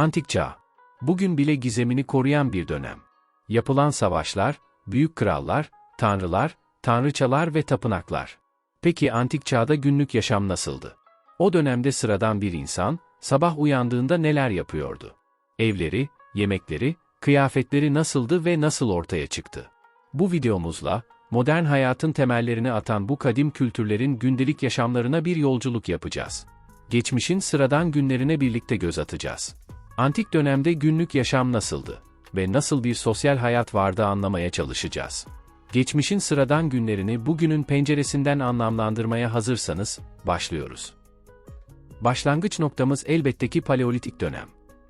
Antik Çağ. Bugün bile gizemini koruyan bir dönem. Yapılan savaşlar, büyük krallar, tanrılar, tanrıçalar ve tapınaklar. Peki antik çağda günlük yaşam nasıldı? O dönemde sıradan bir insan, sabah uyandığında neler yapıyordu? Evleri, yemekleri, kıyafetleri nasıldı ve nasıl ortaya çıktı? Bu videomuzla, modern hayatın temellerini atan bu kadim kültürlerin gündelik yaşamlarına bir yolculuk yapacağız. Geçmişin sıradan günlerine birlikte göz atacağız. Antik dönemde günlük yaşam nasıldı ve nasıl bir sosyal hayat vardı anlamaya çalışacağız. Geçmişin sıradan günlerini bugünün penceresinden anlamlandırmaya hazırsanız, başlıyoruz. Başlangıç noktamız elbette ki Paleolitik dönem.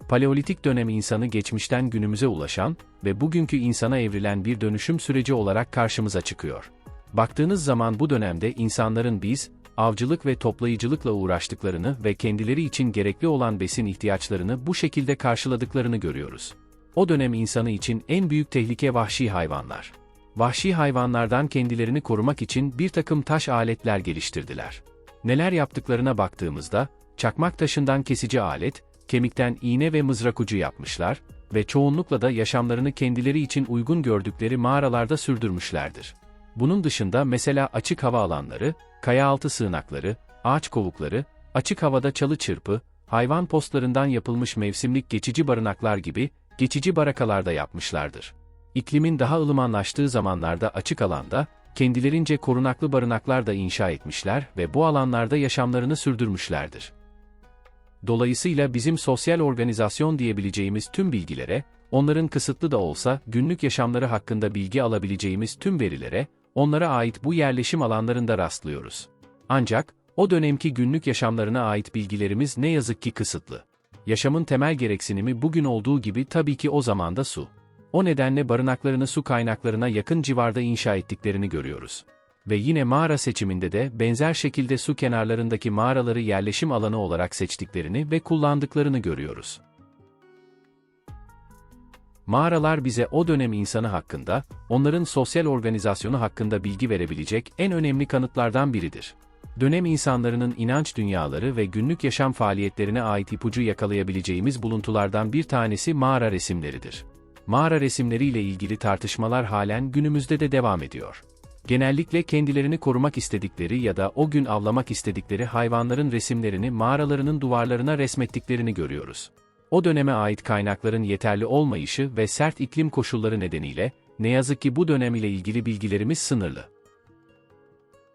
Paleolitik dönem insanı geçmişten günümüze ulaşan ve bugünkü insana evrilen bir dönüşüm süreci olarak karşımıza çıkıyor. Baktığınız zaman bu dönemde insanların biz, avcılık ve toplayıcılıkla uğraştıklarını ve kendileri için gerekli olan besin ihtiyaçlarını bu şekilde karşıladıklarını görüyoruz. O dönem insanı için en büyük tehlike vahşi hayvanlar. Vahşi hayvanlardan kendilerini korumak için bir takım taş aletler geliştirdiler. Neler yaptıklarına baktığımızda, çakmak taşından kesici alet, kemikten iğne ve mızrak ucu yapmışlar ve çoğunlukla da yaşamlarını kendileri için uygun gördükleri mağaralarda sürdürmüşlerdir. Bunun dışında mesela açık hava alanları, kaya altı sığınakları, ağaç kovukları, açık havada çalı çırpı, hayvan postlarından yapılmış mevsimlik geçici barınaklar gibi geçici barakalarda yapmışlardır. İklimin daha ılımanlaştığı zamanlarda açık alanda, kendilerince korunaklı barınaklar da inşa etmişler ve bu alanlarda yaşamlarını sürdürmüşlerdir. Dolayısıyla bizim sosyal organizasyon diyebileceğimiz tüm bilgilere, onların kısıtlı da olsa günlük yaşamları hakkında bilgi alabileceğimiz tüm verilere, onlara ait bu yerleşim alanlarında rastlıyoruz. Ancak, o dönemki günlük yaşamlarına ait bilgilerimiz ne yazık ki kısıtlı. Yaşamın temel gereksinimi bugün olduğu gibi tabii ki o zamanda su. O nedenle barınaklarını su kaynaklarına yakın civarda inşa ettiklerini görüyoruz. Ve yine mağara seçiminde de benzer şekilde su kenarlarındaki mağaraları yerleşim alanı olarak seçtiklerini ve kullandıklarını görüyoruz. Mağaralar bize o dönem insanı hakkında, onların sosyal organizasyonu hakkında bilgi verebilecek en önemli kanıtlardan biridir. Dönem insanlarının inanç dünyaları ve günlük yaşam faaliyetlerine ait ipucu yakalayabileceğimiz buluntulardan bir tanesi mağara resimleridir. Mağara resimleriyle ilgili tartışmalar halen günümüzde de devam ediyor. Genellikle kendilerini korumak istedikleri ya da o gün avlamak istedikleri hayvanların resimlerini mağaralarının duvarlarına resmettiklerini görüyoruz. O döneme ait kaynakların yeterli olmayışı ve sert iklim koşulları nedeniyle, ne yazık ki bu dönem ile ilgili bilgilerimiz sınırlı.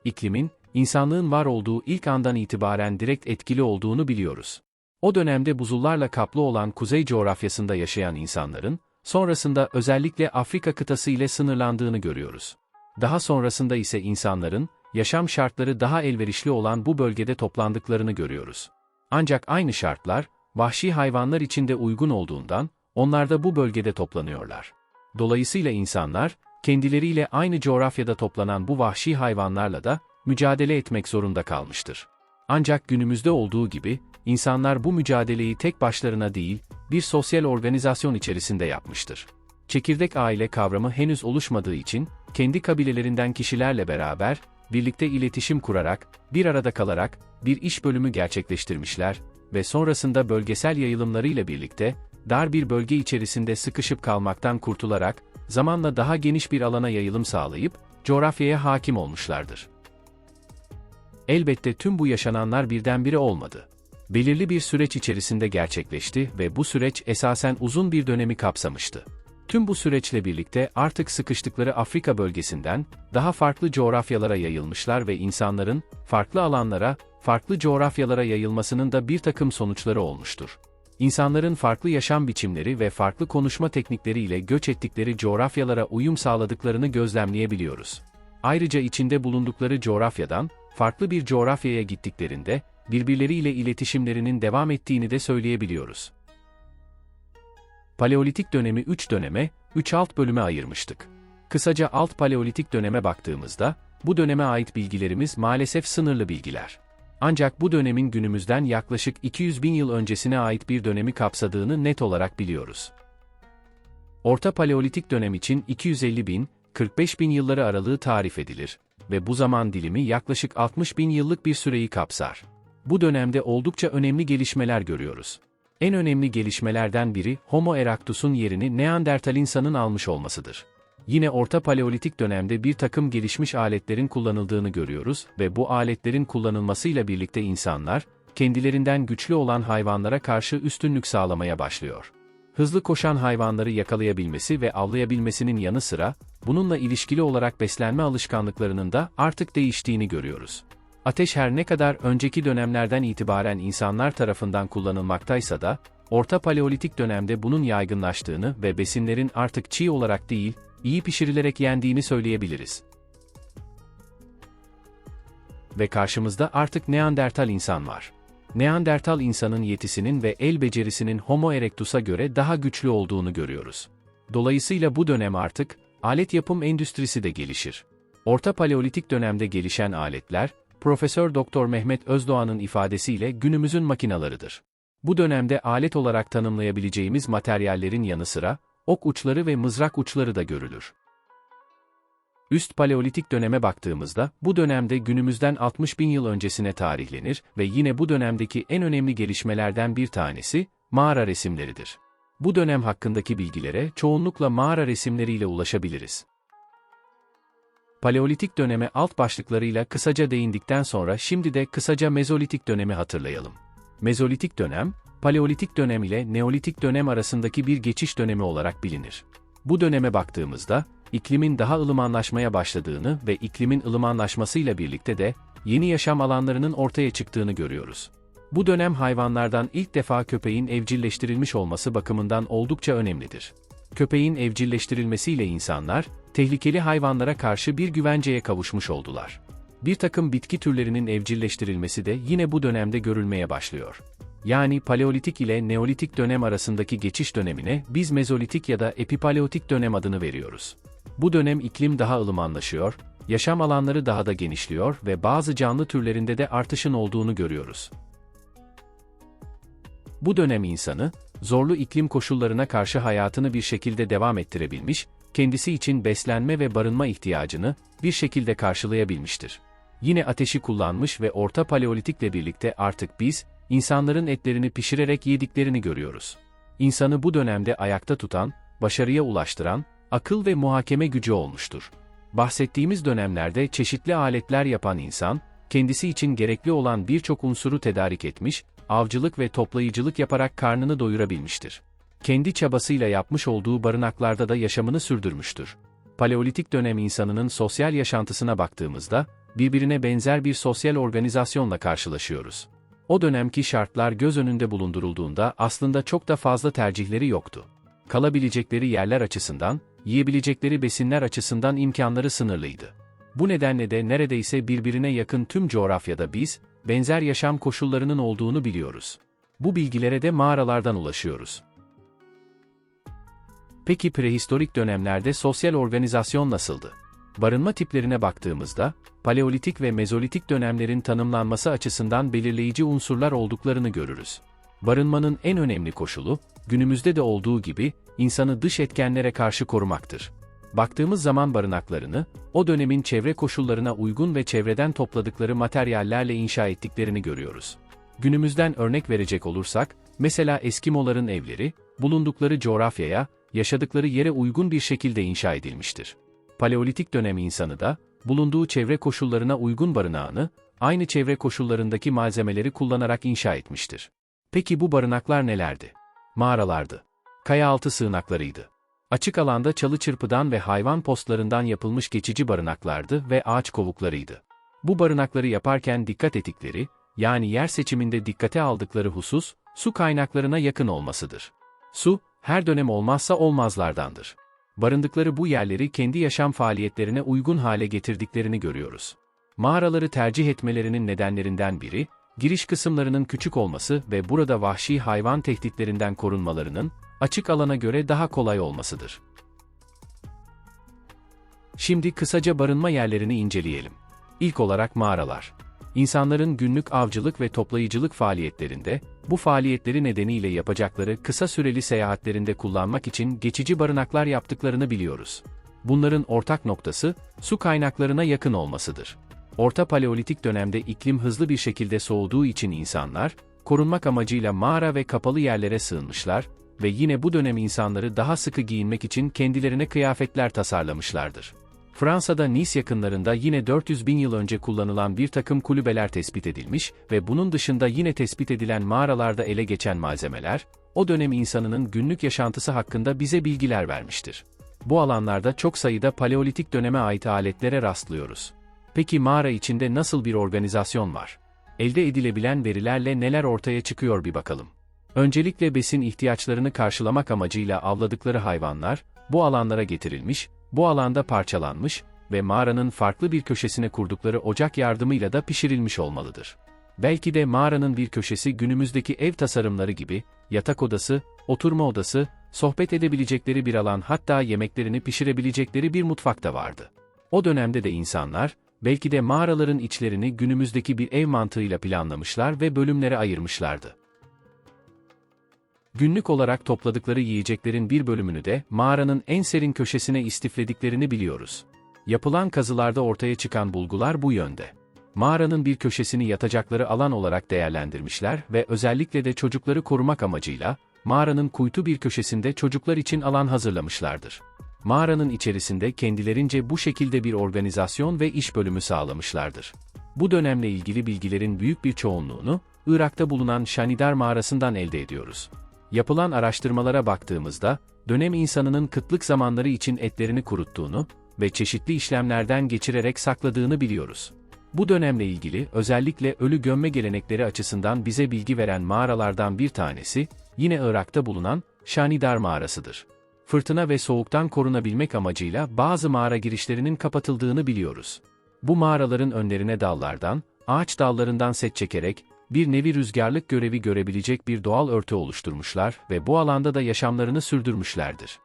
İklimin, insanlığın var olduğu ilk andan itibaren direkt etkili olduğunu biliyoruz. O dönemde buzullarla kaplı olan kuzey coğrafyasında yaşayan insanların, sonrasında özellikle Afrika kıtası ile sınırlandığını görüyoruz. Daha sonrasında ise insanların, yaşam şartları daha elverişli olan bu bölgede toplandıklarını görüyoruz. Ancak aynı şartlar, vahşi hayvanlar için de uygun olduğundan, onlar da bu bölgede toplanıyorlar. Dolayısıyla insanlar, kendileriyle aynı coğrafyada toplanan bu vahşi hayvanlarla da mücadele etmek zorunda kalmıştır. Ancak günümüzde olduğu gibi, insanlar bu mücadeleyi tek başlarına değil, bir sosyal organizasyon içerisinde yapmıştır. Çekirdek aile kavramı henüz oluşmadığı için, kendi kabilelerinden kişilerle beraber, birlikte iletişim kurarak, bir arada kalarak, bir iş bölümü gerçekleştirmişler ve sonrasında bölgesel yayılımlarıyla birlikte, dar bir bölge içerisinde sıkışıp kalmaktan kurtularak, zamanla daha geniş bir alana yayılım sağlayıp, coğrafyaya hakim olmuşlardır. Elbette tüm bu yaşananlar birdenbire olmadı. Belirli bir süreç içerisinde gerçekleşti ve bu süreç esasen uzun bir dönemi kapsamıştı. Tüm bu süreçle birlikte artık sıkıştıkları Afrika bölgesinden daha farklı coğrafyalara yayılmışlar ve insanların farklı alanlara, farklı coğrafyalara yayılmasının da bir takım sonuçları olmuştur. İnsanların farklı yaşam biçimleri ve farklı konuşma teknikleriyle göç ettikleri coğrafyalara uyum sağladıklarını gözlemleyebiliyoruz. Ayrıca içinde bulundukları coğrafyadan, farklı bir coğrafyaya gittiklerinde, birbirleriyle iletişimlerinin devam ettiğini de söyleyebiliyoruz. Paleolitik dönemi 3 döneme, 3 alt bölüme ayırmıştık. Kısaca alt paleolitik döneme baktığımızda, bu döneme ait bilgilerimiz maalesef sınırlı bilgiler. Ancak bu dönemin günümüzden yaklaşık 200 bin yıl öncesine ait bir dönemi kapsadığını net olarak biliyoruz. Orta Paleolitik dönem için 250 bin, 45 bin yılları aralığı tarif edilir ve bu zaman dilimi yaklaşık 60 bin yıllık bir süreyi kapsar. Bu dönemde oldukça önemli gelişmeler görüyoruz. En önemli gelişmelerden biri Homo erectus'un yerini Neandertal insanın almış olmasıdır. Yine Orta Paleolitik dönemde bir takım gelişmiş aletlerin kullanıldığını görüyoruz ve bu aletlerin kullanılmasıyla birlikte insanlar, kendilerinden güçlü olan hayvanlara karşı üstünlük sağlamaya başlıyor. Hızlı koşan hayvanları yakalayabilmesi ve avlayabilmesinin yanı sıra, bununla ilişkili olarak beslenme alışkanlıklarının da artık değiştiğini görüyoruz. Ateş her ne kadar önceki dönemlerden itibaren insanlar tarafından kullanılmaktaysa da, Orta Paleolitik dönemde bunun yaygınlaştığını ve besinlerin artık çiğ olarak değil, iyi pişirilerek yendiğini söyleyebiliriz. Ve karşımızda artık Neandertal insan var. Neandertal insanın yetisinin ve el becerisinin Homo erectus'a göre daha güçlü olduğunu görüyoruz. Dolayısıyla bu dönem artık, alet yapım endüstrisi de gelişir. Orta Paleolitik dönemde gelişen aletler, Profesör Doktor Mehmet Özdoğan'ın ifadesiyle günümüzün makinalarıdır. Bu dönemde alet olarak tanımlayabileceğimiz materyallerin yanı sıra, ok uçları ve mızrak uçları da görülür. Üst Paleolitik döneme baktığımızda, bu dönemde günümüzden 60 bin yıl öncesine tarihlenir ve yine bu dönemdeki en önemli gelişmelerden bir tanesi, mağara resimleridir. Bu dönem hakkındaki bilgilere çoğunlukla mağara resimleriyle ulaşabiliriz. Paleolitik döneme alt başlıklarıyla kısaca değindikten sonra şimdi de kısaca Mezolitik dönemi hatırlayalım. Mezolitik dönem, Paleolitik dönem ile Neolitik dönem arasındaki bir geçiş dönemi olarak bilinir. Bu döneme baktığımızda, iklimin daha ılımanlaşmaya başladığını ve iklimin ılımanlaşmasıyla birlikte de yeni yaşam alanlarının ortaya çıktığını görüyoruz. Bu dönem hayvanlardan ilk defa köpeğin evcilleştirilmiş olması bakımından oldukça önemlidir. Köpeğin evcilleştirilmesiyle insanlar, tehlikeli hayvanlara karşı bir güvenceye kavuşmuş oldular. Bir takım bitki türlerinin evcilleştirilmesi de yine bu dönemde görülmeye başlıyor. Yani Paleolitik ile Neolitik dönem arasındaki geçiş dönemine biz Mezolitik ya da Epipaleotik dönem adını veriyoruz. Bu dönem iklim daha ılımanlaşıyor, yaşam alanları daha da genişliyor ve bazı canlı türlerinde de artışın olduğunu görüyoruz. Bu dönem insanı, zorlu iklim koşullarına karşı hayatını bir şekilde devam ettirebilmiş, kendisi için beslenme ve barınma ihtiyacını bir şekilde karşılayabilmiştir. Yine ateşi kullanmış ve Orta Paleolitikle birlikte artık biz, insanların etlerini pişirerek yediklerini görüyoruz. İnsanı bu dönemde ayakta tutan, başarıya ulaştıran, akıl ve muhakeme gücü olmuştur. Bahsettiğimiz dönemlerde çeşitli aletler yapan insan, kendisi için gerekli olan birçok unsuru tedarik etmiş, avcılık ve toplayıcılık yaparak karnını doyurabilmiştir. Kendi çabasıyla yapmış olduğu barınaklarda da yaşamını sürdürmüştür. Paleolitik dönem insanının sosyal yaşantısına baktığımızda, birbirine benzer bir sosyal organizasyonla karşılaşıyoruz. O dönemki şartlar göz önünde bulundurulduğunda aslında çok da fazla tercihleri yoktu. Kalabilecekleri yerler açısından, yiyebilecekleri besinler açısından imkanları sınırlıydı. Bu nedenle de neredeyse birbirine yakın tüm coğrafyada biz, benzer yaşam koşullarının olduğunu biliyoruz. Bu bilgilere de mağaralardan ulaşıyoruz. Peki prehistorik dönemlerde sosyal organizasyon nasıldı? Barınma tiplerine baktığımızda, Paleolitik ve Mezolitik dönemlerin tanımlanması açısından belirleyici unsurlar olduklarını görürüz. Barınmanın en önemli koşulu, günümüzde de olduğu gibi, insanı dış etkenlere karşı korumaktır. Baktığımız zaman barınaklarını, o dönemin çevre koşullarına uygun ve çevreden topladıkları materyallerle inşa ettiklerini görüyoruz. Günümüzden örnek verecek olursak, mesela Eskimoların evleri, bulundukları coğrafyaya, yaşadıkları yere uygun bir şekilde inşa edilmiştir. Paleolitik dönem insanı da, bulunduğu çevre koşullarına uygun barınağını, aynı çevre koşullarındaki malzemeleri kullanarak inşa etmiştir. Peki bu barınaklar nelerdi? Mağaralardı. Kaya altı sığınaklarıydı. Açık alanda çalı çırpıdan ve hayvan postlarından yapılmış geçici barınaklardı ve ağaç kovuklarıydı. Bu barınakları yaparken dikkat ettikleri, yani yer seçiminde dikkate aldıkları husus, su kaynaklarına yakın olmasıdır. Su, her dönem olmazsa olmazlardandır. Barındıkları bu yerleri kendi yaşam faaliyetlerine uygun hale getirdiklerini görüyoruz. Mağaraları tercih etmelerinin nedenlerinden biri, giriş kısımlarının küçük olması ve burada vahşi hayvan tehditlerinden korunmalarının, açık alana göre daha kolay olmasıdır. Şimdi kısaca barınma yerlerini inceleyelim. İlk olarak mağaralar. İnsanların günlük avcılık ve toplayıcılık faaliyetlerinde, bu faaliyetleri nedeniyle yapacakları kısa süreli seyahatlerinde kullanmak için geçici barınaklar yaptıklarını biliyoruz. Bunların ortak noktası, su kaynaklarına yakın olmasıdır. Orta Paleolitik dönemde iklim hızlı bir şekilde soğuduğu için insanlar, korunmak amacıyla mağara ve kapalı yerlere sığınmışlar ve yine bu dönem insanları daha sıkı giyinmek için kendilerine kıyafetler tasarlamışlardır. Fransa'da Nice yakınlarında yine 400 bin yıl önce kullanılan bir takım kulübeler tespit edilmiş ve bunun dışında yine tespit edilen mağaralarda ele geçen malzemeler, o dönem insanının günlük yaşantısı hakkında bize bilgiler vermiştir. Bu alanlarda çok sayıda paleolitik döneme ait aletlere rastlıyoruz. Peki mağara içinde nasıl bir organizasyon var? Elde edilebilen verilerle neler ortaya çıkıyor bir bakalım. Öncelikle besin ihtiyaçlarını karşılamak amacıyla avladıkları hayvanlar, bu alanlara getirilmiş, bu alanda parçalanmış ve mağaranın farklı bir köşesine kurdukları ocak yardımıyla da pişirilmiş olmalıdır. Belki de mağaranın bir köşesi günümüzdeki ev tasarımları gibi, yatak odası, oturma odası, sohbet edebilecekleri bir alan hatta yemeklerini pişirebilecekleri bir mutfak da vardı. O dönemde de insanlar, belki de mağaraların içlerini günümüzdeki bir ev mantığıyla planlamışlar ve bölümlere ayırmışlardı. Günlük olarak topladıkları yiyeceklerin bir bölümünü de mağaranın en serin köşesine istiflediklerini biliyoruz. Yapılan kazılarda ortaya çıkan bulgular bu yönde. Mağaranın bir köşesini yatacakları alan olarak değerlendirmişler ve özellikle de çocukları korumak amacıyla mağaranın kuytu bir köşesinde çocuklar için alan hazırlamışlardır. Mağaranın içerisinde kendilerince bu şekilde bir organizasyon ve iş bölümü sağlamışlardır. Bu dönemle ilgili bilgilerin büyük bir çoğunluğunu Irak'ta bulunan Şanidar mağarasından elde ediyoruz. Yapılan araştırmalara baktığımızda, dönem insanının kıtlık zamanları için etlerini kuruttuğunu ve çeşitli işlemlerden geçirerek sakladığını biliyoruz. Bu dönemle ilgili özellikle ölü gömme gelenekleri açısından bize bilgi veren mağaralardan bir tanesi, yine Irak'ta bulunan Şanidar mağarasıdır. Fırtına ve soğuktan korunabilmek amacıyla bazı mağara girişlerinin kapatıldığını biliyoruz. Bu mağaraların önlerine dallardan, ağaç dallarından set çekerek bir nevi rüzgarlık görevi görebilecek bir doğal örtü oluşturmuşlar ve bu alanda da yaşamlarını sürdürmüşlerdir.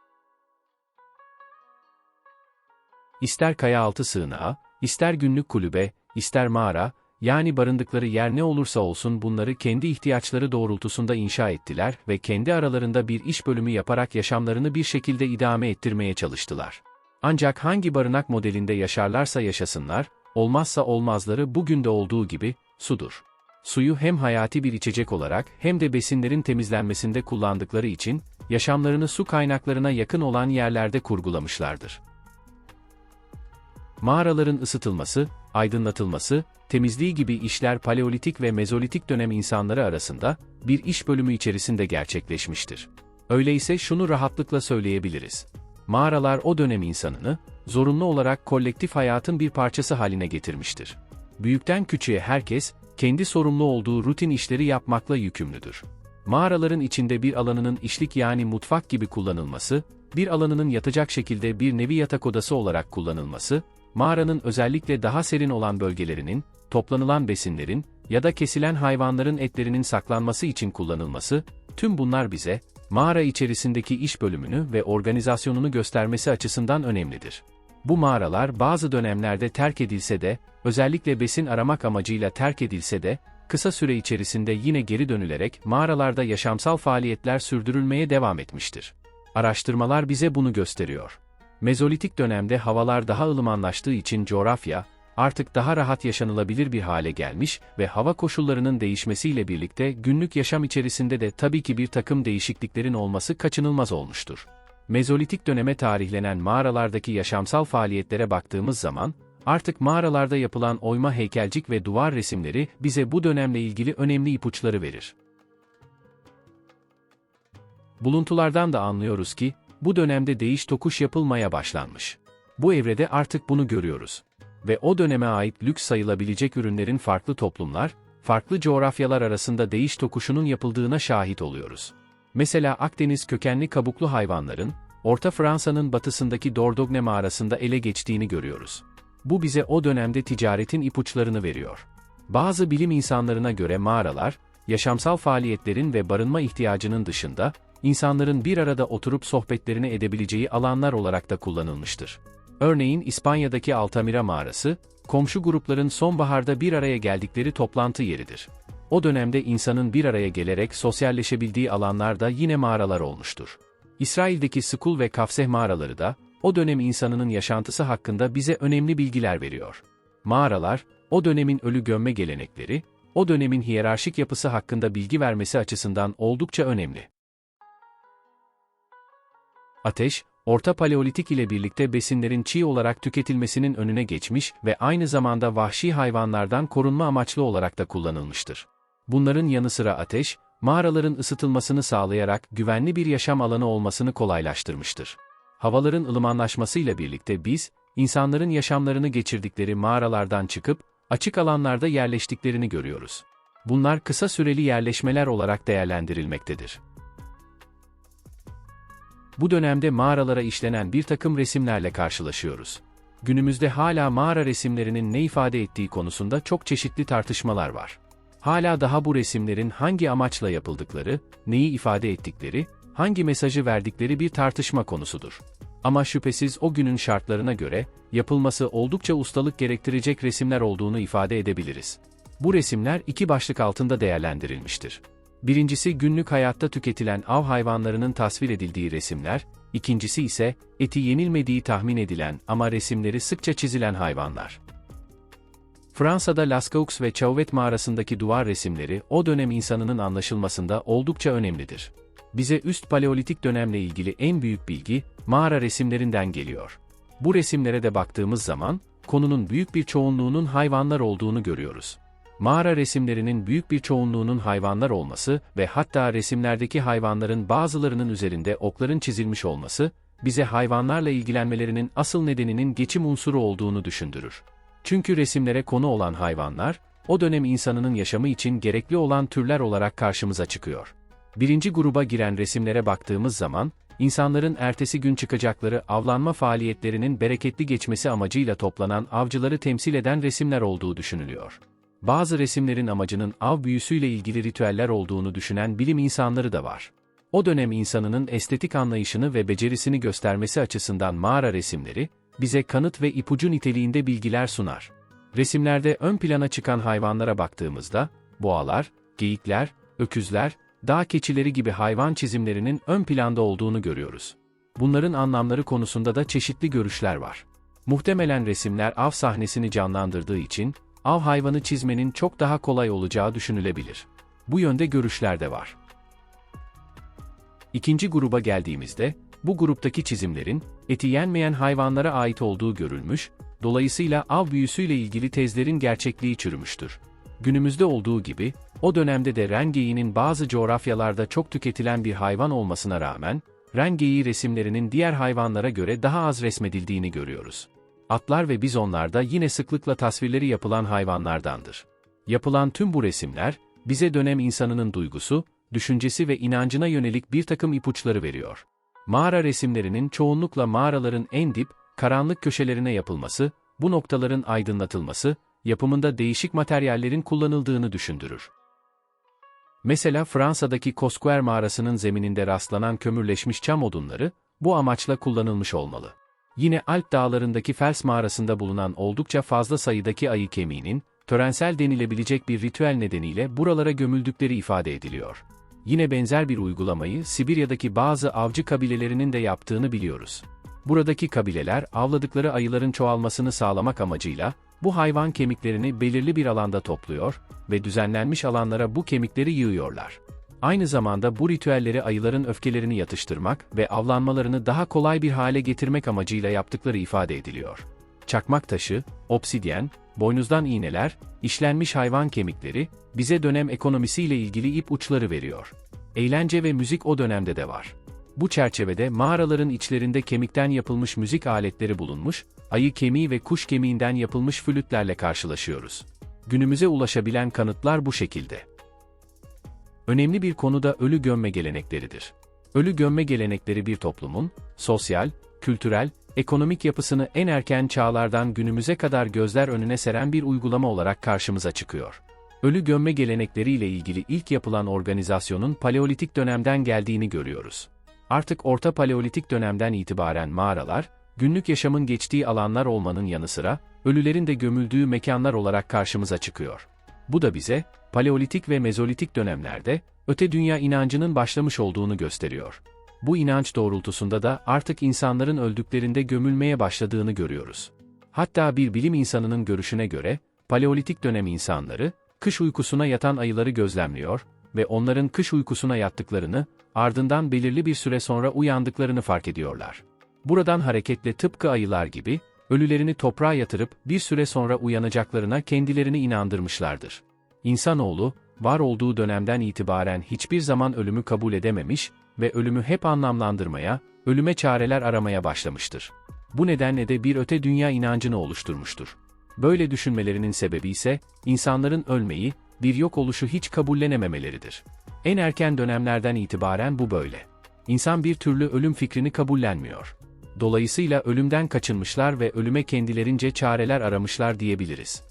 İster kaya altı sığınağı, ister günlük kulübe, ister mağara, yani barındıkları yer ne olursa olsun bunları kendi ihtiyaçları doğrultusunda inşa ettiler ve kendi aralarında bir iş bölümü yaparak yaşamlarını bir şekilde idame ettirmeye çalıştılar. Ancak hangi barınak modelinde yaşarlarsa yaşasınlar, olmazsa olmazları bugün de olduğu gibi, sudur. Suyu hem hayati bir içecek olarak hem de besinlerin temizlenmesinde kullandıkları için, yaşamlarını su kaynaklarına yakın olan yerlerde kurgulamışlardır. Mağaraların ısıtılması, aydınlatılması, temizliği gibi işler paleolitik ve mezolitik dönem insanları arasında bir iş bölümü içerisinde gerçekleşmiştir. Öyleyse şunu rahatlıkla söyleyebiliriz. Mağaralar o dönem insanını, zorunlu olarak kolektif hayatın bir parçası haline getirmiştir. Büyükten küçüğe herkes, kendi sorumlu olduğu rutin işleri yapmakla yükümlüdür. Mağaraların içinde bir alanının işlik yani mutfak gibi kullanılması, bir alanının yatacak şekilde bir nevi yatak odası olarak kullanılması, mağaranın özellikle daha serin olan bölgelerinin, toplanılan besinlerin ya da kesilen hayvanların etlerinin saklanması için kullanılması, tüm bunlar bize, mağara içerisindeki iş bölümünü ve organizasyonunu göstermesi açısından önemlidir. Bu mağaralar bazı dönemlerde terk edilse de, özellikle besin aramak amacıyla terk edilse de, kısa süre içerisinde yine geri dönülerek mağaralarda yaşamsal faaliyetler sürdürülmeye devam etmiştir. Araştırmalar bize bunu gösteriyor. Mezolitik dönemde havalar daha ılımanlaştığı için coğrafya, artık daha rahat yaşanılabilir bir hale gelmiş ve hava koşullarının değişmesiyle birlikte günlük yaşam içerisinde de tabii ki bir takım değişikliklerin olması kaçınılmaz olmuştur. Mezolitik döneme tarihlenen mağaralardaki yaşamsal faaliyetlere baktığımız zaman, artık mağaralarda yapılan oyma heykelcik ve duvar resimleri bize bu dönemle ilgili önemli ipuçları verir. Buluntulardan da anlıyoruz ki, bu dönemde değiş tokuş yapılmaya başlanmış. Bu evrede artık bunu görüyoruz. Ve o döneme ait lüks sayılabilecek ürünlerin farklı toplumlar, farklı coğrafyalar arasında değiş tokuşunun yapıldığına şahit oluyoruz. Mesela Akdeniz kökenli kabuklu hayvanların, Orta Fransa'nın batısındaki Dordogne mağarasında ele geçtiğini görüyoruz. Bu bize o dönemde ticaretin ipuçlarını veriyor. Bazı bilim insanlarına göre mağaralar, yaşamsal faaliyetlerin ve barınma ihtiyacının dışında, insanların bir arada oturup sohbetlerini edebileceği alanlar olarak da kullanılmıştır. Örneğin İspanya'daki Altamira mağarası, komşu grupların sonbaharda bir araya geldikleri toplantı yeridir. O dönemde insanın bir araya gelerek sosyalleşebildiği alanlar da yine mağaralar olmuştur. İsrail'deki Skul ve Kafseh mağaraları da, o dönem insanının yaşantısı hakkında bize önemli bilgiler veriyor. Mağaralar, o dönemin ölü gömme gelenekleri, o dönemin hiyerarşik yapısı hakkında bilgi vermesi açısından oldukça önemli. Ateş, Orta Paleolitik ile birlikte besinlerin çiğ olarak tüketilmesinin önüne geçmiş ve aynı zamanda vahşi hayvanlardan korunma amaçlı olarak da kullanılmıştır. Bunların yanı sıra ateş, mağaraların ısıtılmasını sağlayarak güvenli bir yaşam alanı olmasını kolaylaştırmıştır. Havaların ılımanlaşmasıyla birlikte biz, insanların yaşamlarını geçirdikleri mağaralardan çıkıp, açık alanlarda yerleştiklerini görüyoruz. Bunlar kısa süreli yerleşmeler olarak değerlendirilmektedir. Bu dönemde mağaralara işlenen bir takım resimlerle karşılaşıyoruz. Günümüzde hala mağara resimlerinin ne ifade ettiği konusunda çok çeşitli tartışmalar var. Hala daha bu resimlerin hangi amaçla yapıldıkları, neyi ifade ettikleri, hangi mesajı verdikleri bir tartışma konusudur. Ama şüphesiz o günün şartlarına göre, yapılması oldukça ustalık gerektirecek resimler olduğunu ifade edebiliriz. Bu resimler iki başlık altında değerlendirilmiştir. Birincisi günlük hayatta tüketilen av hayvanlarının tasvir edildiği resimler, ikincisi ise eti yenilmediği tahmin edilen ama resimleri sıkça çizilen hayvanlar. Fransa'da Lascaux ve Chauvet mağarasındaki duvar resimleri o dönem insanının anlaşılmasında oldukça önemlidir. Bize üst paleolitik dönemle ilgili en büyük bilgi, mağara resimlerinden geliyor. Bu resimlere de baktığımız zaman, konunun büyük bir çoğunluğunun hayvanlar olduğunu görüyoruz. Mağara resimlerinin büyük bir çoğunluğunun hayvanlar olması ve hatta resimlerdeki hayvanların bazılarının üzerinde okların çizilmiş olması, bize hayvanlarla ilgilenmelerinin asıl nedeninin geçim unsuru olduğunu düşündürür. Çünkü resimlere konu olan hayvanlar, o dönem insanının yaşamı için gerekli olan türler olarak karşımıza çıkıyor. Birinci gruba giren resimlere baktığımız zaman, insanların ertesi gün çıkacakları avlanma faaliyetlerinin bereketli geçmesi amacıyla toplanan avcıları temsil eden resimler olduğu düşünülüyor. Bazı resimlerin amacının av büyüsüyle ilgili ritüeller olduğunu düşünen bilim insanları da var. O dönem insanının estetik anlayışını ve becerisini göstermesi açısından mağara resimleri, bize kanıt ve ipucu niteliğinde bilgiler sunar. Resimlerde ön plana çıkan hayvanlara baktığımızda, boğalar, geyikler, öküzler, dağ keçileri gibi hayvan çizimlerinin ön planda olduğunu görüyoruz. Bunların anlamları konusunda da çeşitli görüşler var. Muhtemelen resimler av sahnesini canlandırdığı için, av hayvanı çizmenin çok daha kolay olacağı düşünülebilir. Bu yönde görüşler de var. İkinci gruba geldiğimizde, bu gruptaki çizimlerin, eti yenmeyen hayvanlara ait olduğu görülmüş, dolayısıyla av büyüsüyle ilgili tezlerin gerçekliği çürümüştür. Günümüzde olduğu gibi, o dönemde de rengeyiğinin bazı coğrafyalarda çok tüketilen bir hayvan olmasına rağmen, rengeyiği resimlerinin diğer hayvanlara göre daha az resmedildiğini görüyoruz. Atlar ve bizonlar da yine sıklıkla tasvirleri yapılan hayvanlardandır. Yapılan tüm bu resimler, bize dönem insanının duygusu, düşüncesi ve inancına yönelik bir takım ipuçları veriyor. Mağara resimlerinin çoğunlukla mağaraların en dip, karanlık köşelerine yapılması, bu noktaların aydınlatılması, yapımında değişik materyallerin kullanıldığını düşündürür. Mesela Fransa'daki Cosquer mağarasının zemininde rastlanan kömürleşmiş çam odunları, bu amaçla kullanılmış olmalı. Yine Alp dağlarındaki Fels mağarasında bulunan oldukça fazla sayıdaki ayı kemiğinin, törensel denilebilecek bir ritüel nedeniyle buralara gömüldükleri ifade ediliyor. Yine benzer bir uygulamayı Sibirya'daki bazı avcı kabilelerinin de yaptığını biliyoruz. Buradaki kabileler avladıkları ayıların çoğalmasını sağlamak amacıyla bu hayvan kemiklerini belirli bir alanda topluyor ve düzenlenmiş alanlara bu kemikleri yığıyorlar. Aynı zamanda bu ritüelleri ayıların öfkelerini yatıştırmak ve avlanmalarını daha kolay bir hale getirmek amacıyla yaptıkları ifade ediliyor. Çakmak taşı, obsidyen, boynuzdan iğneler, işlenmiş hayvan kemikleri, bize dönem ekonomisiyle ilgili ip uçları veriyor. Eğlence ve müzik o dönemde de var. Bu çerçevede mağaraların içlerinde kemikten yapılmış müzik aletleri bulunmuş, ayı kemiği ve kuş kemiğinden yapılmış flütlerle karşılaşıyoruz. Günümüze ulaşabilen kanıtlar bu şekilde. Önemli bir konu da ölü gömme gelenekleridir. Ölü gömme gelenekleri bir toplumun, sosyal, kültürel, ekonomik yapısını en erken çağlardan günümüze kadar gözler önüne seren bir uygulama olarak karşımıza çıkıyor. Ölü gömme gelenekleriyle ilgili ilk yapılan organizasyonun Paleolitik dönemden geldiğini görüyoruz. Artık Orta Paleolitik dönemden itibaren mağaralar, günlük yaşamın geçtiği alanlar olmanın yanı sıra, ölülerin de gömüldüğü mekanlar olarak karşımıza çıkıyor. Bu da bize, Paleolitik ve Mezolitik dönemlerde, öte dünya inancının başlamış olduğunu gösteriyor. Bu inanç doğrultusunda da artık insanların öldüklerinde gömülmeye başladığını görüyoruz. Hatta bir bilim insanının görüşüne göre, Paleolitik dönem insanları, kış uykusuna yatan ayıları gözlemliyor ve onların kış uykusuna yattıklarını, ardından belirli bir süre sonra uyandıklarını fark ediyorlar. Buradan hareketle tıpkı ayılar gibi, ölülerini toprağa yatırıp bir süre sonra uyanacaklarına kendilerini inandırmışlardır. İnsanoğlu, var olduğu dönemden itibaren hiçbir zaman ölümü kabul edememiş ve ölümü hep anlamlandırmaya, ölüme çareler aramaya başlamıştır. Bu nedenle de bir öte dünya inancını oluşturmuştur. Böyle düşünmelerinin sebebi ise, insanların ölmeyi, bir yok oluşu hiç kabullenememeleridir. En erken dönemlerden itibaren bu böyle. İnsan bir türlü ölüm fikrini kabullenmiyor. Dolayısıyla ölümden kaçınmışlar ve ölüme kendilerince çareler aramışlar diyebiliriz.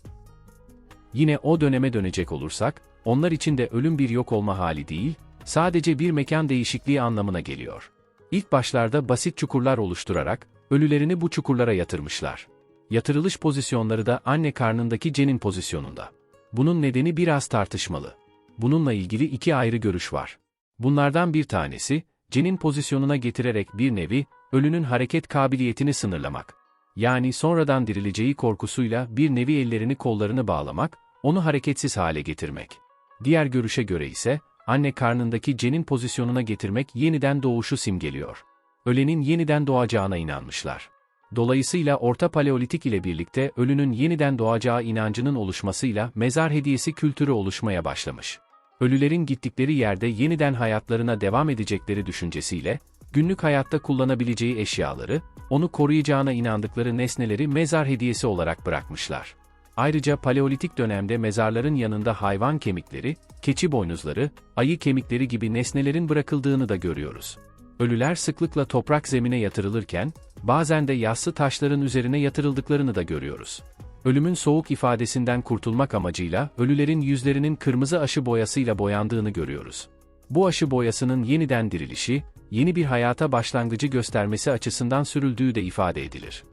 Yine o döneme dönecek olursak, onlar için de ölüm bir yok olma hali değil, sadece bir mekan değişikliği anlamına geliyor. İlk başlarda basit çukurlar oluşturarak, ölülerini bu çukurlara yatırmışlar. Yatırılış pozisyonları da anne karnındaki cenin pozisyonunda. Bunun nedeni biraz tartışmalı. Bununla ilgili iki ayrı görüş var. Bunlardan bir tanesi, cenin pozisyonuna getirerek bir nevi, ölünün hareket kabiliyetini sınırlamak. Yani sonradan dirileceği korkusuyla bir nevi ellerini kollarını bağlamak, onu hareketsiz hale getirmek. Diğer görüşe göre ise, anne karnındaki cenin pozisyonuna getirmek yeniden doğuşu simgeliyor. Ölenin yeniden doğacağına inanmışlar. Dolayısıyla Orta Paleolitik ile birlikte ölünün yeniden doğacağı inancının oluşmasıyla mezar hediyesi kültürü oluşmaya başlamış. Ölülerin gittikleri yerde yeniden hayatlarına devam edecekleri düşüncesiyle, günlük hayatta kullanabileceği eşyaları, onu koruyacağına inandıkları nesneleri mezar hediyesi olarak bırakmışlar. Ayrıca Paleolitik dönemde mezarların yanında hayvan kemikleri, keçi boynuzları, ayı kemikleri gibi nesnelerin bırakıldığını da görüyoruz. Ölüler sıklıkla toprak zemine yatırılırken, bazen de yassı taşların üzerine yatırıldıklarını da görüyoruz. Ölümün soğuk ifadesinden kurtulmak amacıyla ölülerin yüzlerinin kırmızı aşı boyasıyla boyandığını görüyoruz. Bu aşı boyasının yeniden dirilişi, yeni bir hayata başlangıcı göstermesi açısından sürüldüğü de ifade edilir.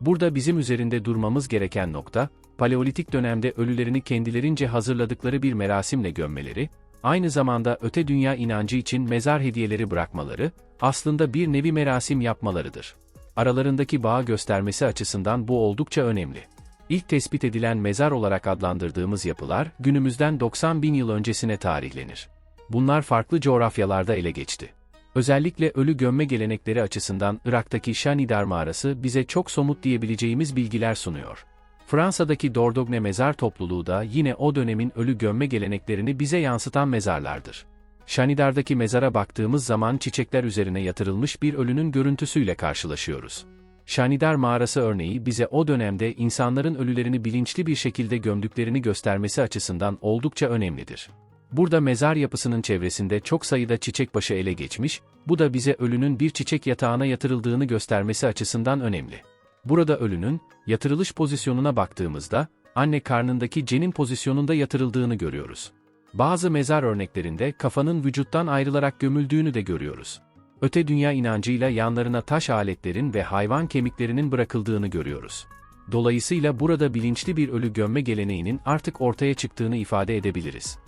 Burada bizim üzerinde durmamız gereken nokta, Paleolitik dönemde ölülerini kendilerince hazırladıkları bir merasimle gömmeleri, aynı zamanda öte dünya inancı için mezar hediyeleri bırakmaları, aslında bir nevi merasim yapmalarıdır. Aralarındaki bağı göstermesi açısından bu oldukça önemli. İlk tespit edilen mezar olarak adlandırdığımız yapılar, günümüzden 90 bin yıl öncesine tarihlenir. Bunlar farklı coğrafyalarda ele geçti. Özellikle ölü gömme gelenekleri açısından Irak'taki Shanidar mağarası bize çok somut diyebileceğimiz bilgiler sunuyor. Fransa'daki Dordogne mezar topluluğu da yine o dönemin ölü gömme geleneklerini bize yansıtan mezarlardır. Şanidar'daki mezara baktığımız zaman çiçekler üzerine yatırılmış bir ölünün görüntüsüyle karşılaşıyoruz. Şanidar mağarası örneği bize o dönemde insanların ölülerini bilinçli bir şekilde gömdüklerini göstermesi açısından oldukça önemlidir. Burada mezar yapısının çevresinde çok sayıda çiçek başı ele geçmiş, bu da bize ölünün bir çiçek yatağına yatırıldığını göstermesi açısından önemli. Burada ölünün, yatırılış pozisyonuna baktığımızda, anne karnındaki cenin pozisyonunda yatırıldığını görüyoruz. Bazı mezar örneklerinde kafanın vücuttan ayrılarak gömüldüğünü de görüyoruz. Öte dünya inancıyla yanlarına taş aletlerin ve hayvan kemiklerinin bırakıldığını görüyoruz. Dolayısıyla burada bilinçli bir ölü gömme geleneğinin artık ortaya çıktığını ifade edebiliriz.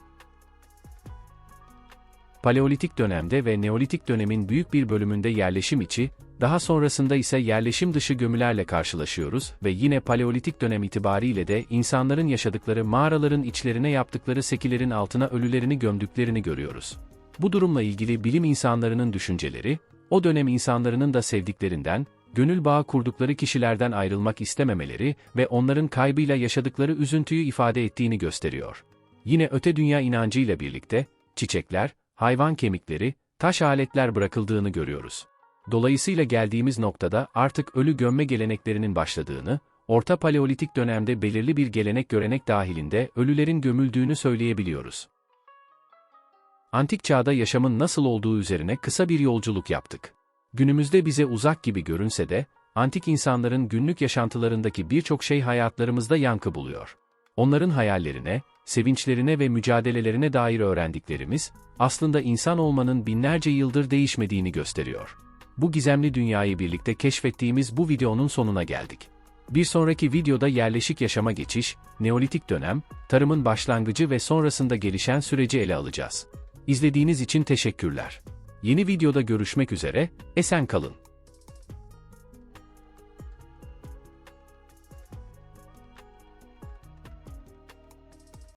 Paleolitik dönemde ve Neolitik dönemin büyük bir bölümünde yerleşim içi, daha sonrasında ise yerleşim dışı gömülerle karşılaşıyoruz ve yine Paleolitik dönem itibariyle de insanların yaşadıkları mağaraların içlerine yaptıkları sekilerin altına ölülerini gömdüklerini görüyoruz. Bu durumla ilgili bilim insanlarının düşünceleri, o dönem insanların da sevdiklerinden, gönül bağı kurdukları kişilerden ayrılmak istememeleri ve onların kaybıyla yaşadıkları üzüntüyü ifade ettiğini gösteriyor. Yine öte dünya inancıyla birlikte, çiçekler, hayvan kemikleri, taş aletler bırakıldığını görüyoruz. Dolayısıyla geldiğimiz noktada artık ölü gömme geleneklerinin başladığını, Orta Paleolitik dönemde belirli bir gelenek görenek dahilinde ölülerin gömüldüğünü söyleyebiliyoruz. Antik çağda yaşamın nasıl olduğu üzerine kısa bir yolculuk yaptık. Günümüzde bize uzak gibi görünse de, antik insanların günlük yaşantılarındaki birçok şey hayatlarımızda yankı buluyor. Onların hayallerine, sevinçlerine ve mücadelelerine dair öğrendiklerimiz, aslında insan olmanın binlerce yıldır değişmediğini gösteriyor. Bu gizemli dünyayı birlikte keşfettiğimiz bu videonun sonuna geldik. Bir sonraki videoda yerleşik yaşama geçiş, Neolitik dönem, tarımın başlangıcı ve sonrasında gelişen süreci ele alacağız. İzlediğiniz için teşekkürler. Yeni videoda görüşmek üzere, esen kalın.